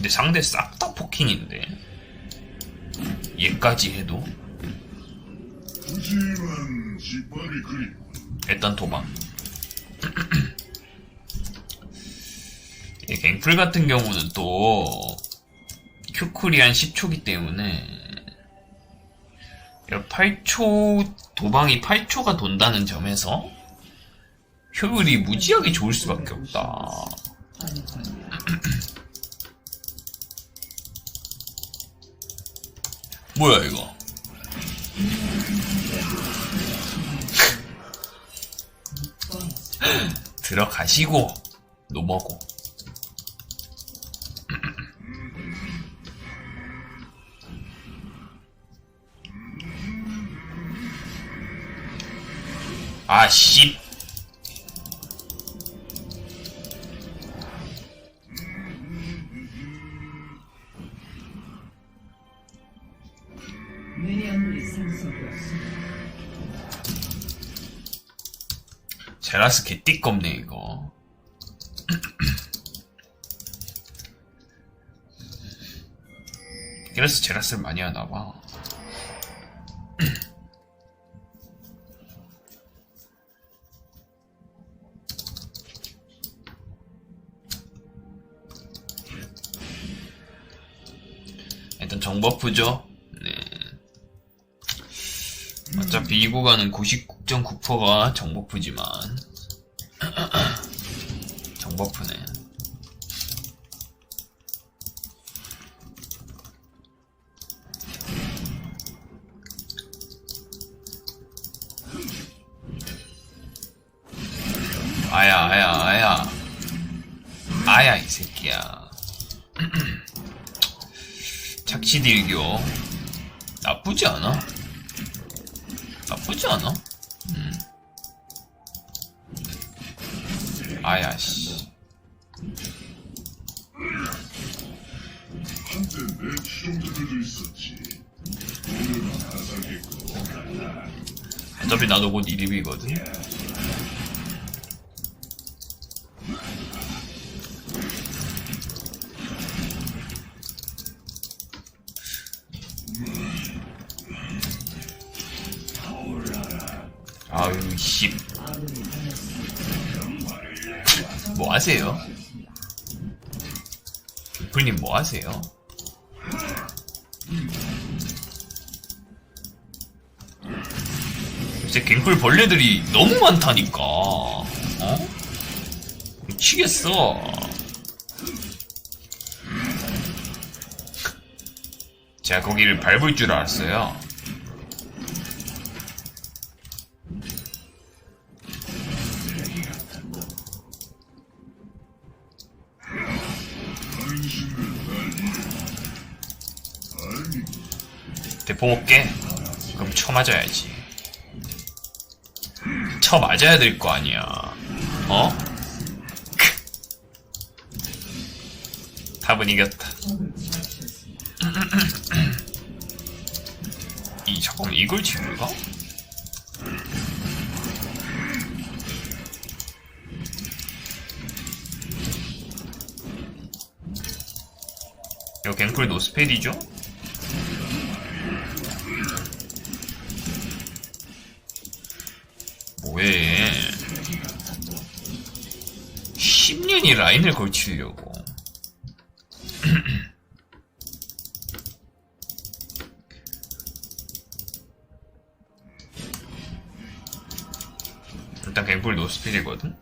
근데 상대 싹 다 포킹인데. 얘까지 해도? 일단 도망. 이 갱플 같은 경우는 또 큐쿨이 한 10초기 때문에 8초 도방이 8초가 돈다는 점에서 효율이 무지하게 좋을 수밖에 없다. 뭐야 이거? 들어가시고 노머고 아씨 제라스 개띠껍네 이거. 그래서 제라스를 많이 하나봐. 일단 정버프죠? 네. 어차피 이 구간은 99.9%가 정버프지만. 정 버프네. 아야 아야 아야. 아야 이 새끼야. 착시딜교 나쁘지 않아. 나쁘지 않아. 음. 아야 씨 한때 내 추종자들도 있었지 오늘은 하사겠고 어차피 나도 곧 이립이거든 아유 씨. 뭐 하세요? 불님 뭐 하세요? 이제 갱플 벌레들이 너무 많다니까. 어? 미치겠어. 제가 거기를 밟을 줄 알았어요. 대포 먹게? 그럼 쳐 맞아야지. 쳐 맞아야 될 거 아니야. 어? 답은 이겼다. 이 잠깐만 이걸 지울까? 이거 갱플 노스펠이죠? 뭐해 10년이 라인을 걸치려고. 일단 갱플 노스필이거든?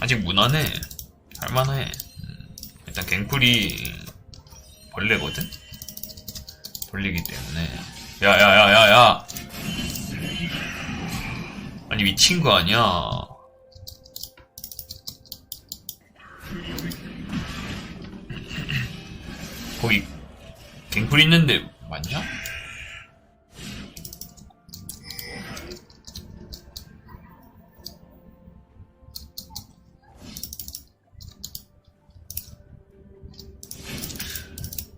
아직 무난해. 할만해. 음, 일단 갱플이 벌레거든? 돌리기 때문에 야야야야야. 아니 미친 거 아니야. 거기 갱플 있는데 맞냐?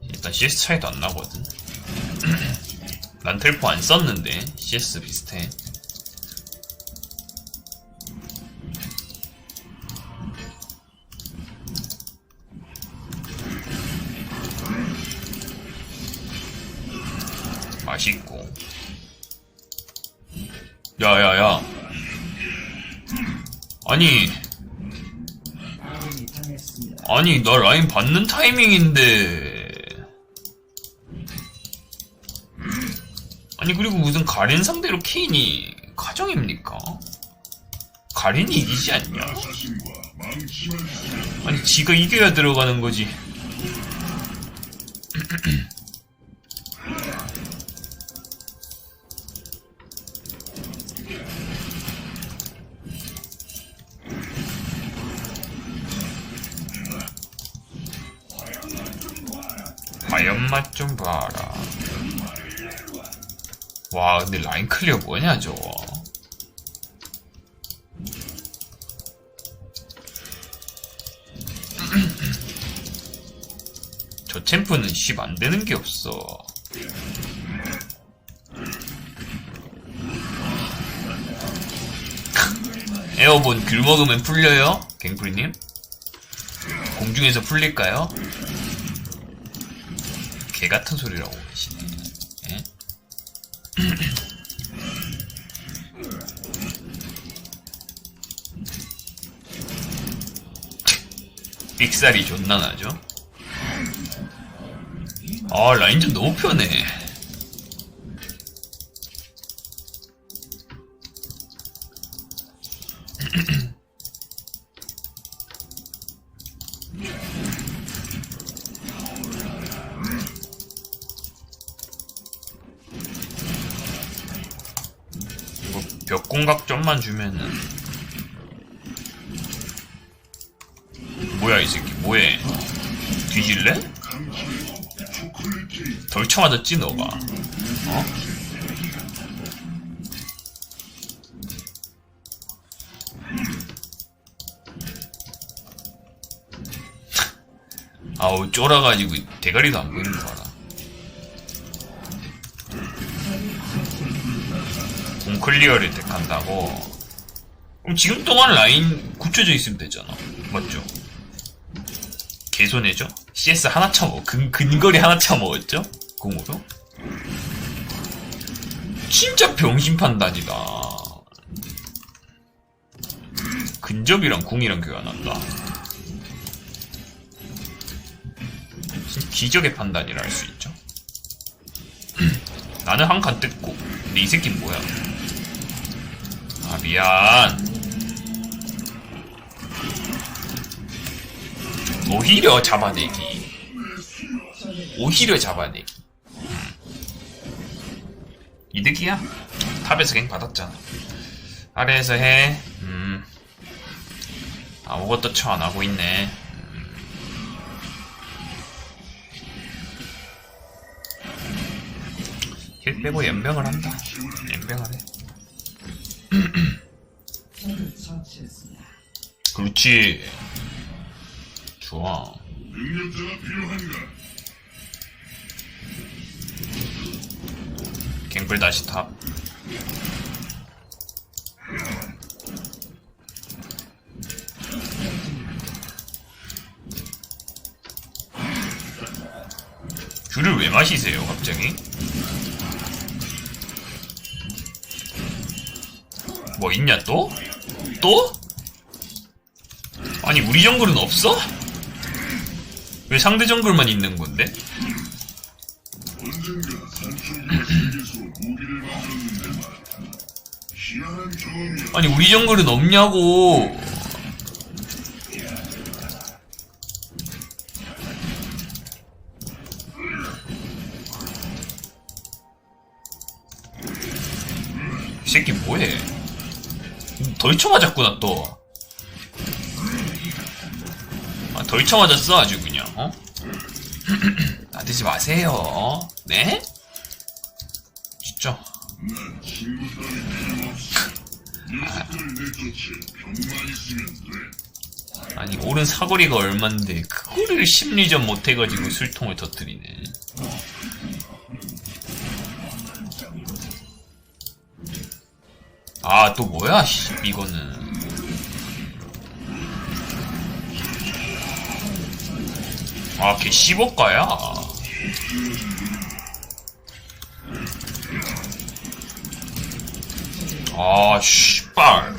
일단 CS 차이도 안 나거든 만틀포 안 썼는데 CS 비슷해. 맛있고. 야야야. 아니 아니 나 라인 받는 타이밍인데. 아니 그리고 무슨 가린 상대로 케인이 가정입니까? 가린이 이기지 않냐? 아니 지가 이겨야 들어가는 거지 과연 맛 좀 봐라 와 근데 라인 클리어 뭐냐 저거 저 챔프는 10안 되는 게 없어. 에어본 귤 먹으면 풀려요? 갱프리님? 공중에서 풀릴까요? 개 같은 소리라고 삑살이 존나 나죠? 아 라인전 너무 편해 이거 벽공각 좀만 주면은 뭐야 이 새끼 뭐해 뒤질래? 감칠고 초콜릿 케이크 덜 쳐 맞았지 너가 어? 아우 쫄아가지고 대가리도 안 보이는 거 봐라 공 클리어를 택한다고 그럼 지금 동안 라인 굳혀져 있으면 되잖아 맞죠? 개손해죠? CS 하나 쳐먹, 근, 근거리 하나 쳐먹었죠? 공으로? 진짜 병신 판단이다. 근접이랑 궁이랑 교환한다. 기적의 판단이라 할 수 있죠. 나는 한 칸 뜯고, 근데 이 새끼는 뭐야? 아, 미안. 오히려 잡아내기. 오히려 잡아내기. 이득이야. 탑에서 갱 받았잖아. 아래에서 해. 음. 아무것도 처 안 하고 있네. 음. 힐 빼고 연병을 한다. 연병을 해. 그렇지. 좋아. 능력자가 필요한가? 갱플 다시 탑. 귤을 왜 마시세요, 갑자기? 뭐 있냐, 또? 또? 아니, 우리 정글은 없어? 왜 상대 정글만 있는 건데? 아니 우리 정글은 없냐고 이 새끼 뭐해 덜 쳐 맞았구나 또 아, 덜 쳐 맞았어 아주 그냥 어? 나대지 마세요 네? 진짜 난 친구 따위 필요 없어. 아니 오른 사거리가 얼만데 그거를 심리전 못해가지고 술통을 터뜨리네. 아 또 뭐야 씨, 이거는. 아 걔 10억가야? 아, 씨 발.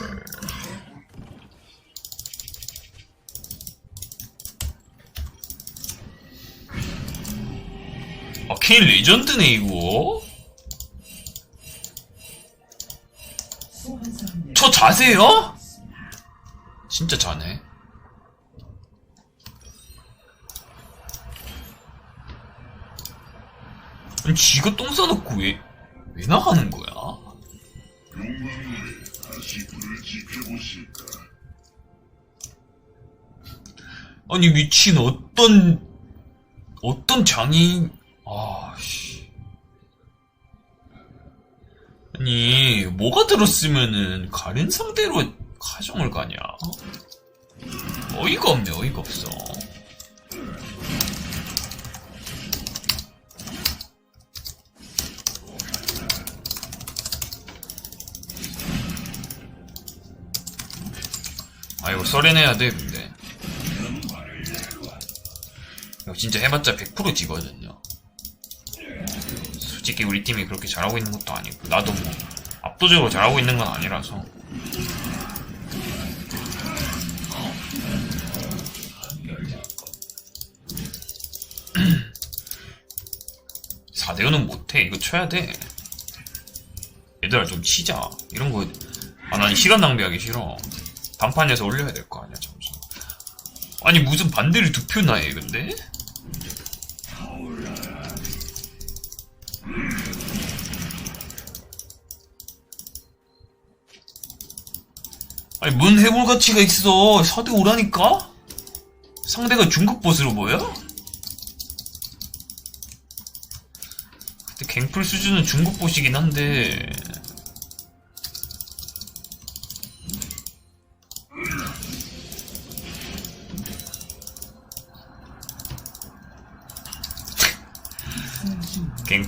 아, 케인 레전드네, 이거. 저 자세요? 진짜 자네. 아니, 지가 똥 싸놓고 왜, 왜 나가는 거야? 불을 지펴보실까? 아니, 미친 어떤, 어떤 장인, 아, 씨. 아니, 뭐가 들었으면은, 가는 상대로 가정을 가냐? 어이가 없네, 어이가 없어. 이거 썰해내야 돼, 근데. 이거 진짜 해봤자 100% 지거든요. 솔직히 우리 팀이 그렇게 잘하고 있는 것도 아니고, 나도 뭐, 압도적으로 잘하고 있는 건 아니라서. 사대는 못해. 이거 쳐야 돼. 얘들아, 좀 치자. 이런 거, 아, 난 시간 낭비하기 싫어. 단판에서 올려야 될 거 아니야, 점수. 아니, 무슨 반대를 두 표나 해, 근데? 아니, 뭔 해볼 가치가 있어. 4대 5라니까? 상대가 중급 보스로 보여? 근데 갱플 수준은 중급 보시긴 한데.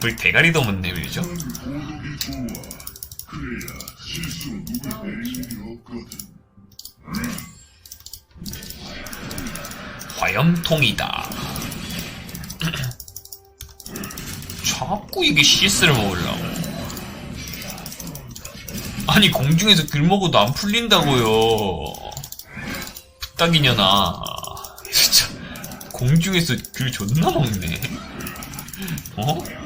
갱플 대가리도 못 내밀죠? 화염통이다. 자꾸 이게 CS를 먹으려고. 아니, 공중에서 귤 먹어도 안 풀린다고요. 부탁이냐나. 진짜, 공중에서 귤 존나 먹네. 어?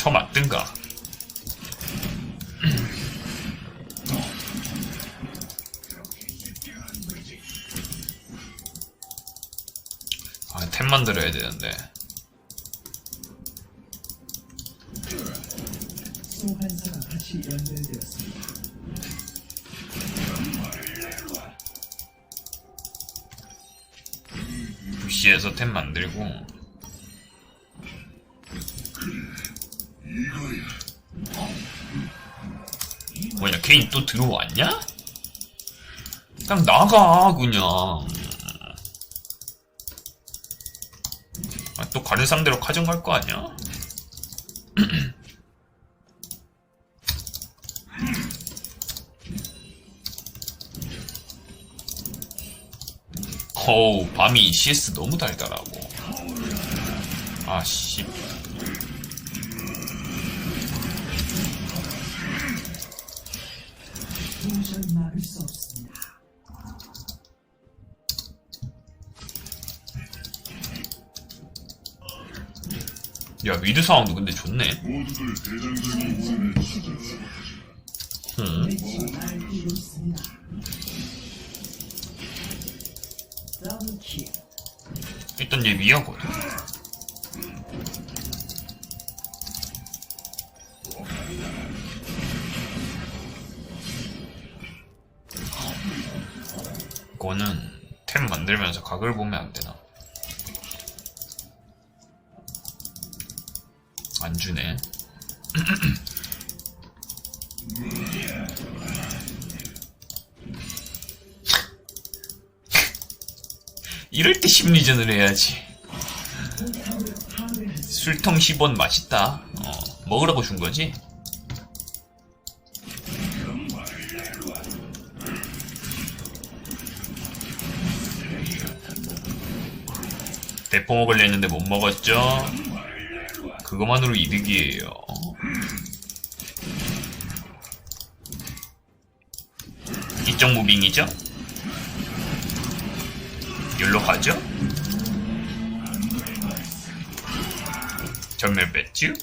쳐 맞든가. 아, 템 만들어야 되는데. 부시에서 템 만들고. 케인 또 들어왔냐? 그냥 나가, 그냥. 아, 또 가는 상대로 가져갈 거 아니야? 어우, 밤이 CS 너무 달달하고. 아, 씨. 야, 미드 사운드 근데 좋네. 더블킬. 일단 얘 위하거든. 이거는 템 만들면서 각을 보면 안 되나? 안 주네. 이럴 때 심리전을 해야지. 술통 10원 맛있다. 어, 먹으라고 준 거지? 대포 먹으려 했는데 못 먹었죠? 그것만으로 이득이에요. 이쪽 무빙이죠? 여기로 가죠? 전멸 뺐쥬?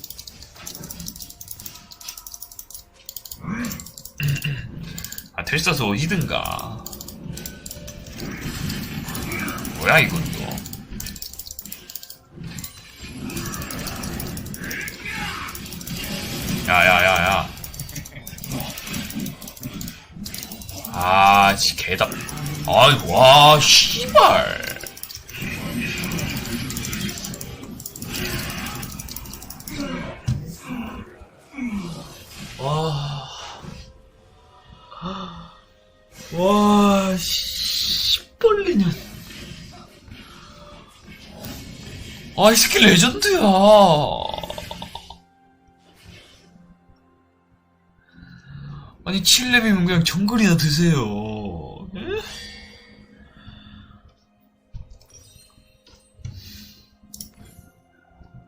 아, 텔 써서 어디든가. 뭐야, 이건 야야야야. 아지 개다. 아이 와 씨발. 와 와 씨벌리년. 아 이 새끼 레전드야 아니 7렙이면 그냥 정글이나 드세요. 에?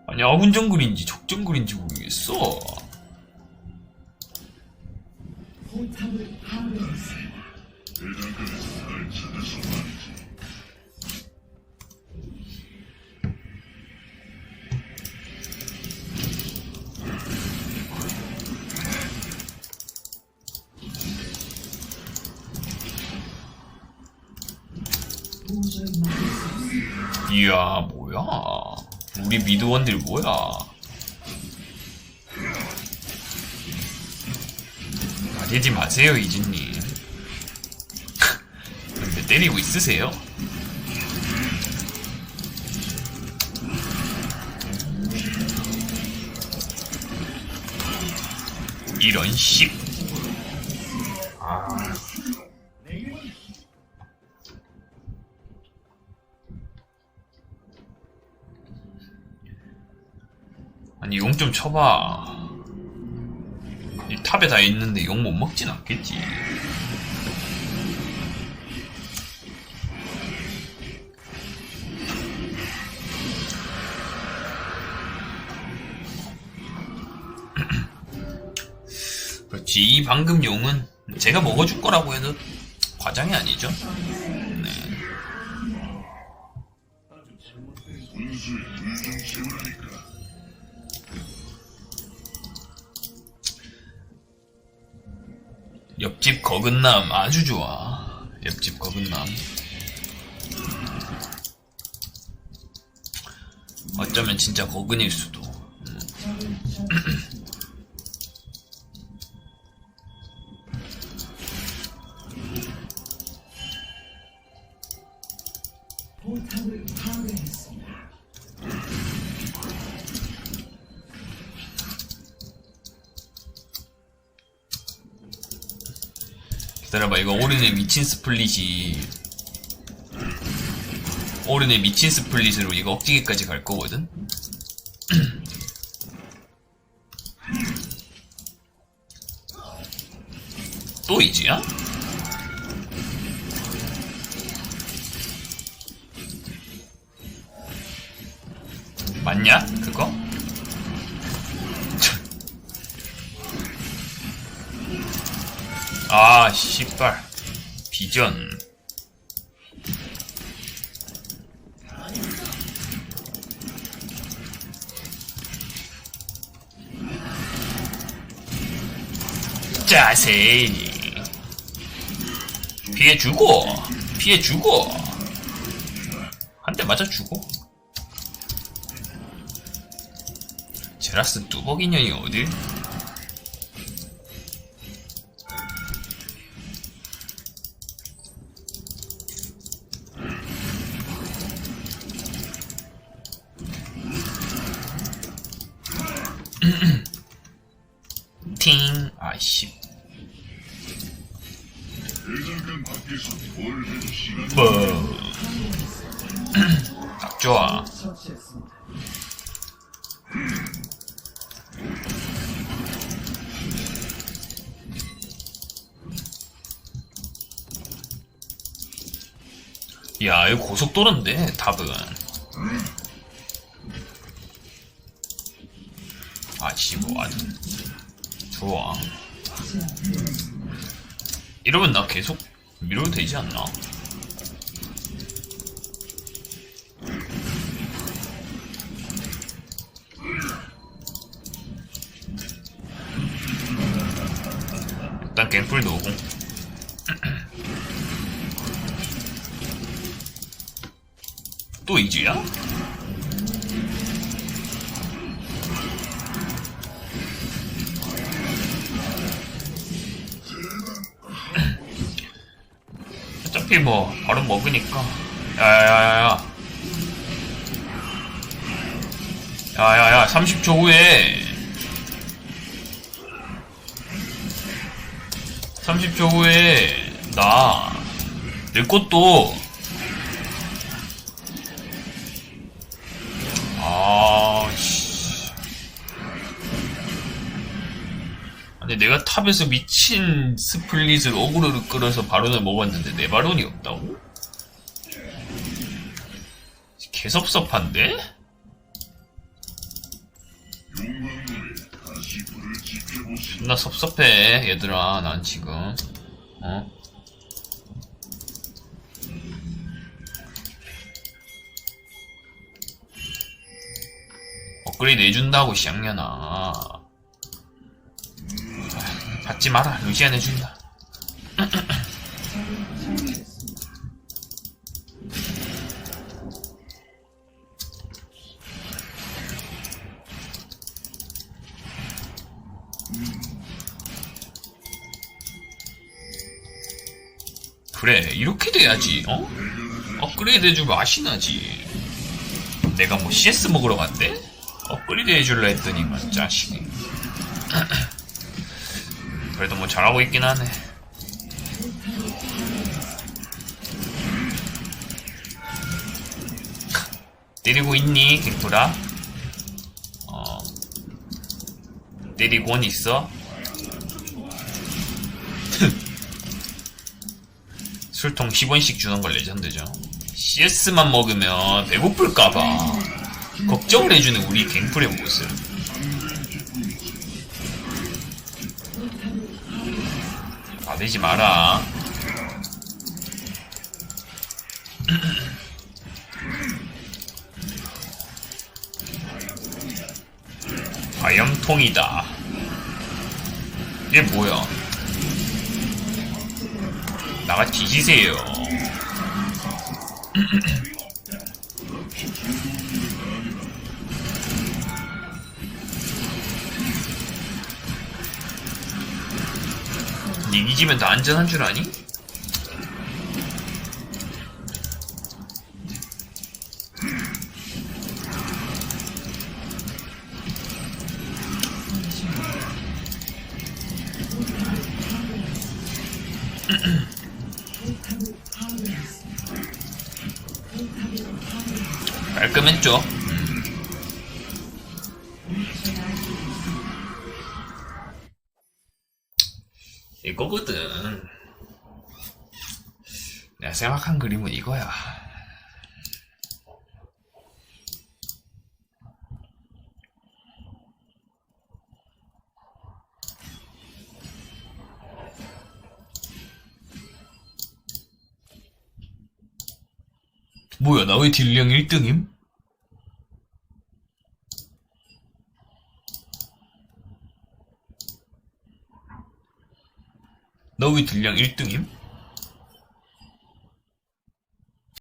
아니 아군 정글인지 적 정글인지 모르겠어. 이야 뭐야? 우리 미드원들 뭐야? 가리지 마세요 이진님. 왜 때리고 있으세요? 이런 식. 좀 쳐봐. 이 탑에 다 있는데 용못 먹진 않겠지. 그렇지. 이 방금 용은 제가 먹어줄 거라고 해도 과장이 아니죠. 네. 옆집 거근남 아주 좋아. 옆집 거근남. 어쩌면 진짜 거근일 수도. 기다려봐, 이거 오른의 미친 스플릿이. 오른의 미친 스플릿으로 이거 억지기까지 갈 거거든? 또 이지야? 맞냐? 그거? 아, 씨발. 비전. 자세히. 피해주고, 피해주고. 한 대 맞아주고. 제라스 뚜벅 인연이 어딜? 딱 좋아. 야, 이거 고속도로인데, 답은. 아, 15. 아주 좋아. 이러면 나 계속 밀어도 되지 않나? 일단 갱플 노공 또 이주야? 어차피 뭐 바로 먹으니까. 야야야야. 야야야 30초 후에. 30초 후에. 나 내 것도 탑에서 미친 스플릿을 어그로를 끌어서 바론을 먹었는데 내 바론이 없다고? 개섭섭한데? 존나 섭섭해 얘들아 난 지금 어? 업그레이드 해준다고 쌍년아 아, 받지 마라 루시안 해준다. 그래 이렇게 돼야지 어? 업그레이드 해주면 맛이 나지 내가 뭐 CS 먹으러 간대? 업그레이드 해줄라 했더니만 짜식이 그래도 뭐 잘하고 있긴 하네 때리고 있니 갱프라? 어 때리고는 있어? 술통 10원씩 주는 걸 레전드죠. CS만 먹으면 배고플까봐 걱정을 해주는 우리 갱플의 모습. 받으지 마라. 화염통이다. 이게 뭐야? 나가 뒤지세요. 이기지면 다 안전한 줄 아니? 깔끔했죠? 생각한 그림은 이거야. 뭐야, 나 왜 딜량 1등임? 너왜 딜량 1등임?